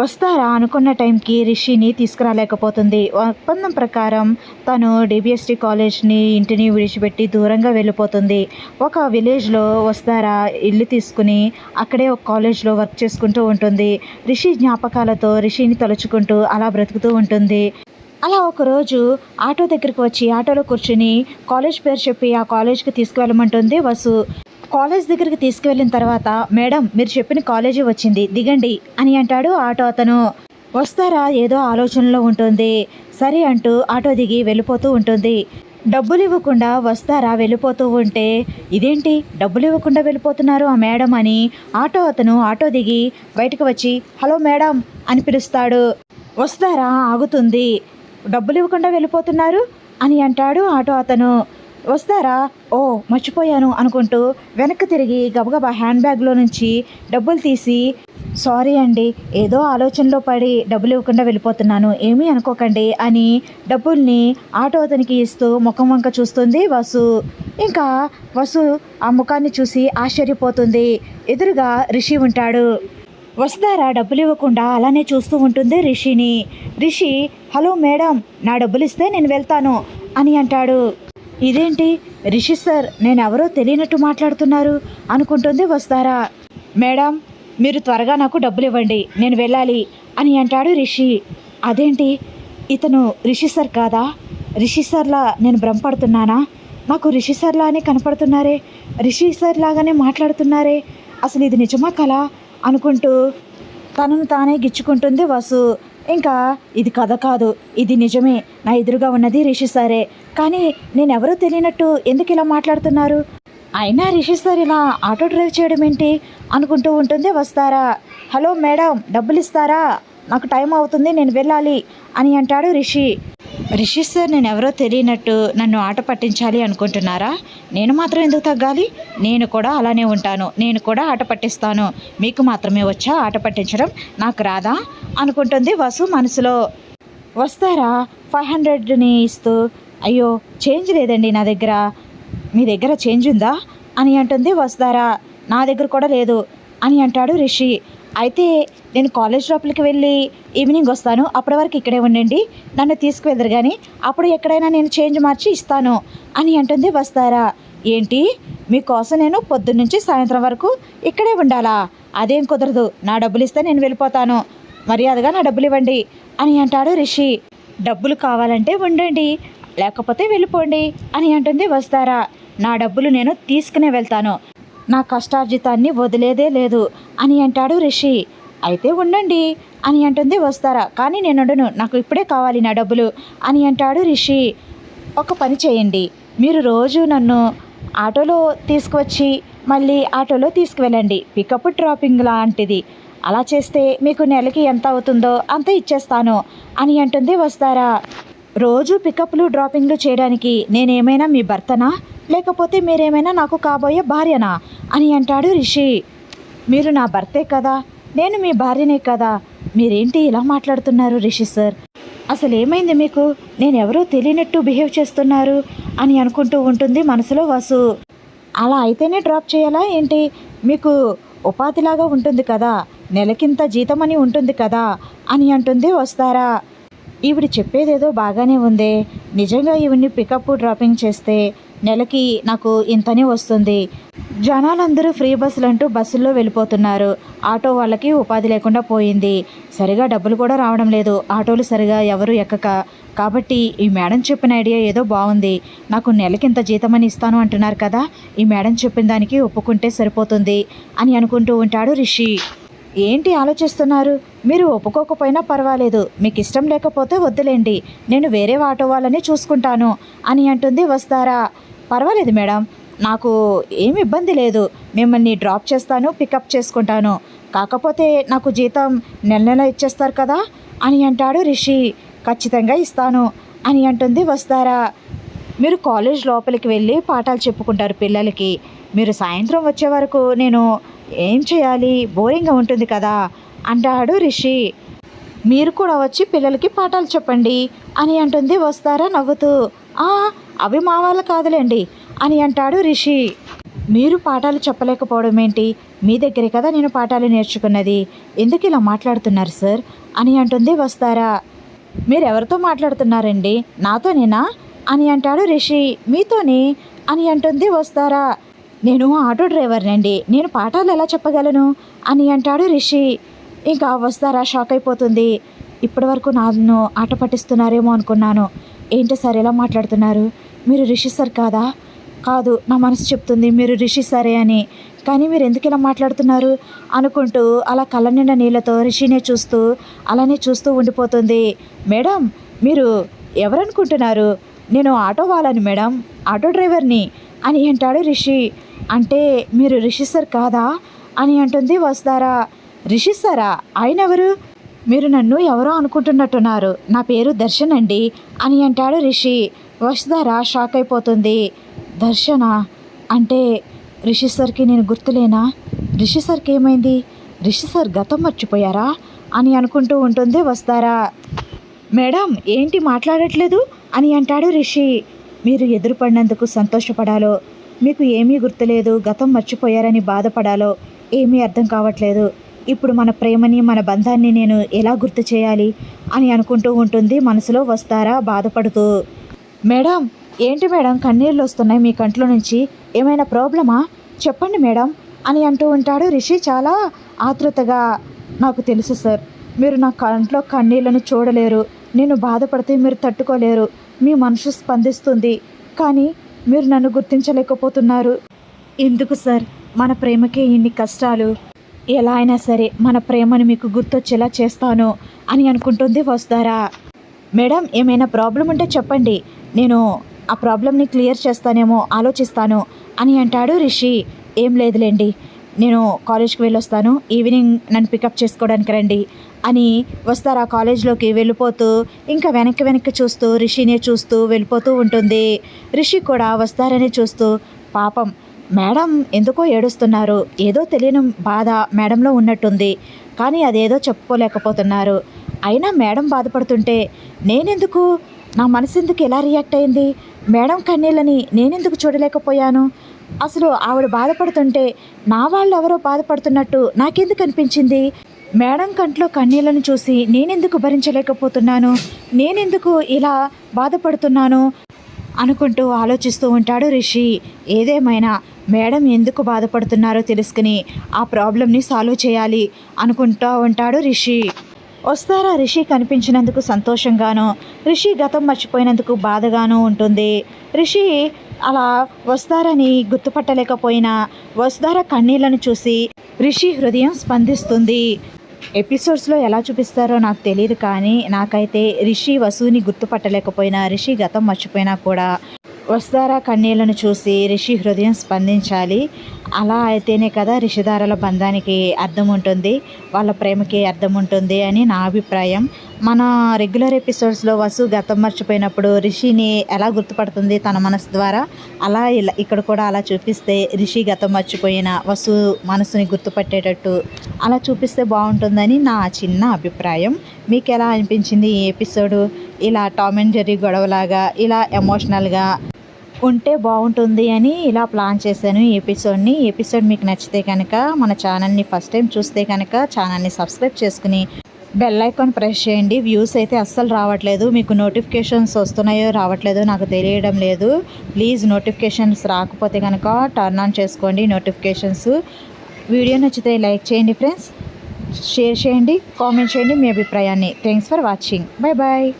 వస్తారా అనుకున్న టైంకి రిషిని తీసుకురాలేకపోతుంది. ఒప్పందం ప్రకారం తను డిబిఎస్టీ కాలేజ్ని ఇంటిని విడిచిపెట్టి దూరంగా వెళ్ళిపోతుంది. ఒక విలేజ్లో వస్తారా? ఇల్లు తీసుకుని అక్కడే ఒక కాలేజ్లో వర్క్ చేసుకుంటూ ఉంటుంది. రిషి జ్ఞాపకాలతో రిషిని తలుచుకుంటూ అలా బ్రతుకుతూ ఉంటుంది. అలా ఒకరోజు ఆటో దగ్గరికి వచ్చి ఆటోలో కూర్చుని కాలేజ్ పేరు చెప్పి ఆ కాలేజ్కి తీసుకువెళ్ళమంటుంది వసు. కాలేజ్ దగ్గరికి తీసుకువెళ్ళిన తర్వాత మేడం మీరు చెప్పిన కాలేజీ వచ్చింది దిగండి అని అంటాడు ఆటో అతను. వస్తారా? ఏదో ఆలోచనలో ఉంటుంది. సరే అంటూ ఆటో దిగి వెళ్ళిపోతూ ఉంటుంది. డబ్బులు ఇవ్వకుండా వస్తారా? వెళ్ళిపోతూ ఉంటే ఇదేంటి? డబ్బులు ఇవ్వకుండా వెళ్ళిపోతున్నారు ఆ మేడం అని ఆటో అతను ఆటో దిగి బయటకు వచ్చి హలో మేడం అని పిలుస్తాడు. వస్తారా? ఆగుతుంది. డబ్బులు ఇవ్వకుండా వెళ్ళిపోతున్నారు అని అంటాడు ఆటో అతను. వస్తారా? ఓ మర్చిపోయాను అనుకుంటూ వెనక్కి తిరిగి గబగబా హ్యాండ్ బ్యాగ్లో నుంచి డబ్బులు తీసి సారీ అండి ఏదో ఆలోచనలో పడి డబ్బులు ఇవ్వకుండా వెళ్ళిపోతున్నాను ఏమీ అనుకోకండి అని డబ్బుల్ని ఆటో అతనికి ఇస్తూ ముఖం వంక చూస్తుంది వసు. ఇంకా వసు ఆ ముఖాన్ని చూసి ఆశ్చర్యపోతుంది. ఎదురుగా రిషి ఉంటాడు. వస్తారా? డబ్బులు ఇవ్వకుండా అలానే చూస్తూ ఉంటుంది రిషిని. రిషి హలో మేడం నా డబ్బులు ఇస్తే నేను వెళ్తాను అని అంటాడు. ఇదేంటి? రిషి సార్ నేను ఎవరో తెలియనట్టు మాట్లాడుతున్నారు. అనుకుంటుంది వస్తారా? మేడం మీరు త్వరగా నాకు డబ్బులు ఇవ్వండి నేను వెళ్ళాలి అని అంటాడు రిషి. అదేంటి? ఇతను రిషి సార్ కాదా? రిషి సార్లా నేను భ్రమపడుతున్నానా? నాకు రిషి సార్లానే కనపడుతున్నారే. రిషి సార్ లాగానే మాట్లాడుతున్నారే. అసలు ఇది నిజమా కలా అనుకుంటూ తనను తానే గిచ్చుకుంటుంది వసు. ఇంకా ఇది కథ కాదు ఇది నిజమే. నా ఎదురుగా ఉన్నది రిషి సారే. కానీ నేనెవరూ తెలియనట్టు ఎందుకు ఇలా మాట్లాడుతున్నారు? అయినా రిషి సార్ ఇలా ఆటో డ్రైవ్ చేయడం ఏంటి? అనుకుంటూ ఉంటుంది వస్తారా? హలో మేడం డబ్బులు ఇస్తారా నాకు టైం అవుతుంది నేను వెళ్ళాలి అని అంటాడు రిషి. రిషి సార్ నేను ఎవరో తెలియనట్టు నన్ను ఆట పట్టించాలి అనుకుంటున్నారా? నేను మాత్రం ఎందుకు తగ్గాలి? నేను కూడా అలానే ఉంటాను. నేను కూడా ఆట పట్టిస్తాను. మీకు మాత్రమే వచ్చా ఆట పట్టించడం? నాకు రాదా? అనుకుంటుంది వసు మనసులో. వస్తారా? ఫైవ్ హండ్రెడ్ని ఇస్తూ. అయ్యో చేంజ్ లేదండి నా దగ్గర. మీ దగ్గర చేంజ్ ఉందా? అని అంటుంది వస్తారా నా దగ్గర కూడా లేదు. అని అంటాడు రిషి. అయితే నేను కాలేజ్ లోపలికి వెళ్ళి ఈవినింగ్ వస్తాను. అప్పటి వరకు ఇక్కడే ఉండండి. నన్ను తీసుకువెళ్దరు కానీ అప్పుడు ఎక్కడైనా నేను చేంజ్ మార్చి ఇస్తాను అని అంటుంది వస్తారా. ఏంటి? మీకోసం నేను పొద్దున్నుంచి సాయంత్రం వరకు ఇక్కడే ఉండాలా? అదేం కుదరదు. నా డబ్బులు ఇస్తే నేను వెళ్ళిపోతాను. మర్యాదగా నా డబ్బులు ఇవ్వండి అని అంటాడు రిషి. డబ్బులు కావాలంటే ఉండండి. లేకపోతే వెళ్ళిపోండి అని అంటుంది వస్తారా. నా డబ్బులు నేను తీసుకునే వెళ్తాను. నా కష్టార్జితాన్ని వదిలేదే లేదు. అని అంటాడు రిషి. అయితే ఉండండి అని అంటుంది వస్తారా. కానీ నేనుండను నాకు ఇప్పుడే కావాలి నా డబ్బులు అని అంటాడు రిషి. ఒక పని చేయండి మీరు రోజు నన్ను ఆటోలో తీసుకువచ్చి మళ్ళీ ఆటోలో తీసుకువెళ్ళండి పికప్ డ్రాపింగ్ లాంటిది. అలా చేస్తే మీకు నెలకి ఎంత అవుతుందో అంత ఇచ్చేస్తాను అని అంటుంది వస్తారా. రోజు పికప్లు డ్రాపింగ్లు చేయడానికి నేనేమైనా మీ భర్తనా? లేకపోతే మీరేమైనా నాకు కాబోయే భార్యనా? అని అంటాడు రిషి. మీరు నా భర్తే కదా? నేను మీ భార్యనే కదా? మీరేంటి ఇలా మాట్లాడుతున్నారు రిషి సార్? అసలు ఏమైంది మీకు? నేను తెలియనట్టు బిహేవ్ చేస్తున్నారు అని అనుకుంటూ ఉంటుంది మనసులో వసు. అలా అయితేనే డ్రాప్ చేయాలా ఏంటి? మీకు ఉపాధిలాగా ఉంటుంది కదా? నెలకింత జీతం అని ఉంటుంది కదా? అని అంటుంది వస్తారా? ఈవిడ చెప్పేదేదో బాగానే ఉందే. నిజంగా ఈవిడ్ని పికప్ డ్రాపింగ్ చేస్తే నెలకి నాకు ఇంతనే వస్తుంది. జనాలందరూ ఫ్రీ బస్సులు అంటూ బస్సుల్లో వెళ్ళిపోతున్నారు. ఆటో వాళ్ళకి ఉపాధి లేకుండా పోయింది. సరిగా డబ్బులు కూడా రావడం లేదు. ఆటోలు సరిగా ఎవరు ఎక్కక. కాబట్టి ఈ మేడం చెప్పిన ఐడియా ఏదో బాగుంది. నాకు నెలకింత జీతమని ఇస్తాను అంటున్నారు కదా. ఈ మేడం చెప్పిన దానికి ఒప్పుకుంటే సరిపోతుంది అని అనుకుంటూ ఉంటాడు రిషి. ఏంటి ఆలోచిస్తున్నారు? మీరు ఒప్పుకోకపోయినా పర్వాలేదు. మీకు ఇష్టం లేకపోతే వద్దులేండి. నేను వేరే ఆటో వాళ్ళని చూసుకుంటాను అని అంటుంది వస్తారా? పర్వాలేదు మేడం. నాకు ఏమి ఇబ్బంది లేదు. మిమ్మల్ని డ్రాప్ చేస్తాను పికప్ చేసుకుంటాను. కాకపోతే నాకు జీతం నెల నెల ఇచ్చేస్తారు కదా? అని అంటాడు రిషి. ఖచ్చితంగా ఇస్తాను అని అంటుంది వస్తారా? మీరు కాలేజ్ లోపలికి వెళ్ళి పాఠాలు చెప్పుకుంటారు పిల్లలకి. మీరు సాయంత్రం వచ్చే వరకు నేను ఏం చేయాలి? బోరింగ్గా ఉంటుంది కదా? అంటాడు రిషి. మీరు కూడా వచ్చి పిల్లలకి పాఠాలు చెప్పండి అని అంటుంది వస్తారా నవ్వుతూ. "ఆ, అవి మా వాళ్ళు కాదులేండి అని అంటాడు రిషి. మీరు పాఠాలు చెప్పలేకపోవడం ఏంటి? మీ దగ్గరే కదా నేను పాఠాలు నేర్చుకున్నది. ఎందుకు ఇలా మాట్లాడుతున్నారు సార్? అని అంటుంది వస్తారా. మీరు ఎవరితో మాట్లాడుతున్నారండి? నాతోనేనా? అని అంటాడు రిషి. మీతోనే? అని అంటుంది వస్తారా. నేను ఆటో డ్రైవర్నండి. నేను పాఠాలు ఎలా చెప్పగలను? అని అంటాడు రిషి. ఇంకా వస్తారా? షాక్ అయిపోతుంది. ఇప్పటి వరకు నన్ను ఆట పట్టిస్తున్నారేమో అనుకున్నాను. ఏంటి సార్ ఎలా మాట్లాడుతున్నారు? మీరు రిషి సార్ కాదా? కాదు నా మనసు చెప్తుంది మీరు రిషి సరే అని. కానీ మీరు ఎందుకు ఇలా మాట్లాడుతున్నారు? అనుకుంటూ అలా కళ్ళ నిండా నీళ్ళతో రిషినే చూస్తూ అలానే చూస్తూ ఉండిపోతుంది. మేడం మీరు ఎవరనుకుంటున్నారు? నేను ఆటో వాళ్ళని మేడం ఆటో డ్రైవర్ని అని అంటాడు రిషి. అంటే మీరు రిషి సార్ కాదా అని అంటుంది వస్తారా రిషి సారా? ఆయన ఎవరు? మీరు నన్ను ఎవరో అనుకుంటున్నట్టున్నారు. నా పేరు దర్శన్ అండి అని అంటాడు రిషి. వస్తారా షాక్ అయిపోతుంది. దర్శన? అంటే రిషి సార్కి నేను గుర్తులేనా? రిషి సార్కి ఏమైంది? రిషి సార్ గతం మర్చిపోయారా? అని అనుకుంటూ ఉంటుంది వస్తారా మేడం ఏంటి మాట్లాడట్లేదు? అని అంటాడు రిషి. మీరు ఎదురుపడినందుకు సంతోషపడాలో మీకు ఏమీ గుర్తులేదు గతం మర్చిపోయారని బాధపడాలో ఏమీ అర్థం కావట్లేదు. ఇప్పుడు మన ప్రేమని మన బంధాన్ని నేను ఎలా గుర్తు చేయాలి అని అనుకుంటూ ఉంటుంది మనసులో వస్తారా బాధపడుతూ. మేడం ఏంటి మేడం? కన్నీళ్ళు వస్తున్నాయి మీ కంట్లో నుంచి. ఏమైనా ప్రాబ్లమా? చెప్పండి మేడం అని అంటూ ఉంటాడు. రిషి చాలా ఆతృతగా నాకు తెలుసు సార్ మీరు నా కంట్లో కన్నీళ్ళను చూడలేరు. నేను బాధపడితే మీరు తట్టుకోలేరు. మీ మనసు స్పందిస్తుంది. కానీ మీరు నన్ను గుర్తించలేకపోతున్నారు. ఎందుకు సార్? మన ప్రేమకే ఇన్ని కష్టాలు. ఎలా అయినా సరే మన ప్రేమను మీకు గుర్తొచ్చేలా చేస్తాను అని అనుకుంటుంది వస్తారా మేడం ఏమైనా ప్రాబ్లం ఉంటే చెప్పండి. నేను ఆ ప్రాబ్లమ్ని క్లియర్ చేస్తానేమో ఆలోచిస్తాను అని అంటాడు రిషి. ఏం లేదులేండి. నేను కాలేజ్కి వెళ్ళొస్తాను. ఈవినింగ్ నన్ను పికప్ చేసుకోవడానికి రండి అని వస్తారా కాలేజ్లోకి వెళ్ళిపోతూ ఇంకా వెనక్కి వెనక్కి చూస్తూ రిషినే చూస్తూ వెళ్ళిపోతూ ఉంటుంది. రిషి కూడా వస్తారని చూస్తూ పాపం మేడం ఎందుకో ఏడుస్తున్నారు. ఏదో తెలియని బాధ మేడంలో ఉన్నట్టుంది. కానీ అదేదో చెప్పుకోలేకపోతున్నారు. అయినా మేడం బాధపడుతుంటే నేనెందుకు? నా మనసు ఎందుకు ఎలా రియాక్ట్ అయింది? మేడం కన్నీళ్ళని నేనెందుకు చూడలేకపోయాను? అసలు ఆవిడ బాధపడుతుంటే నా వాళ్ళు ఎవరో బాధపడుతున్నట్టు నాకెందుకు అనిపించింది? మేడం కంట్లో కన్నీళ్ళను చూసి నేనెందుకు భరించలేకపోతున్నాను? నేనెందుకు ఇలా బాధపడుతున్నాను? అనుకుంటూ ఆలోచిస్తూ ఉంటాడు రిషి. ఏదేమైనా మేడం ఎందుకు బాధపడుతున్నారో తెలుసుకుని ఆ ప్రాబ్లమ్ని సాల్వ్ చేయాలి అనుకుంటూ ఉంటాడు రిషి. వస్తారా రిషి కనిపించినందుకు సంతోషంగాను? రిషి గతం మర్చిపోయినందుకు బాధగాను ఉంటుంది. రిషి అలా వస్తారని గుర్తుపట్టలేకపోయినా వస్తారా కన్నీళ్ళను చూసి రిషి హృదయం స్పందిస్తుంది. ఎపిసోడ్స్లో ఎలా చూపిస్తారో నాకు తెలియదు కానీ నాకైతే రిషి వసుని గుర్తుపట్టలేకపోయినా రిషి గతం మర్చిపోయినా కూడా వస్తారా కన్నీళ్ళను చూసి రిషి హృదయం స్పందించాలి. అలా అయితేనే కదా రిషిదారుల బంధానికి అర్థం ఉంటుంది వాళ్ళ ప్రేమకి అర్థం ఉంటుంది అని నా అభిప్రాయం. మన రెగ్యులర్ ఎపిసోడ్స్లో వసు గతం మర్చిపోయినప్పుడు రిషిని ఎలా గుర్తుపడుతుంది తన మనసు ద్వారా? అలా ఇలా ఇక్కడ కూడా అలా చూపిస్తే రిషి గతం మర్చిపోయిన వసు మనసుని గుర్తుపట్టేటట్టు అలా చూపిస్తే బాగుంటుందని నా చిన్న అభిప్రాయం. మీకు ఎలా అనిపించింది ఈ ఎపిసోడు ఇలా టామ్ అండ్ జెర్రీ గొడవలాగా ఇలా ఎమోషనల్గా ఉంటే బాగుంటుంది అని ఇలా ప్లాన్ చేశాను ఈ ఎపిసోడ్ని ఈ ఎపిసోడ్ మీకు నచ్చితే కనుక మన ఛానల్ని ఫస్ట్ టైం చూస్తే కనుక ఛానల్ని సబ్స్క్రైబ్ చేసుకుని బెల్ ఐకాన్ ప్రెస్ చేయండి. వ్యూస్ అయితే అస్సలు రావట్లేదు. మీకు నోటిఫికేషన్స్ వస్తున్నాయో రావట్లేదో నాకు తెలియడం లేదు. ప్లీజ్ నోటిఫికేషన్స్ రాకపోతే కనుక టర్న్ ఆన్ చేసుకోండి నోటిఫికేషన్స్. వీడియో నచ్చితే లైక్ చేయండి ఫ్రెండ్స్. షేర్ చేయండి కామెంట్ చేయండి మీ అభిప్రాయాన్ని. Thanks for watching. Bye bye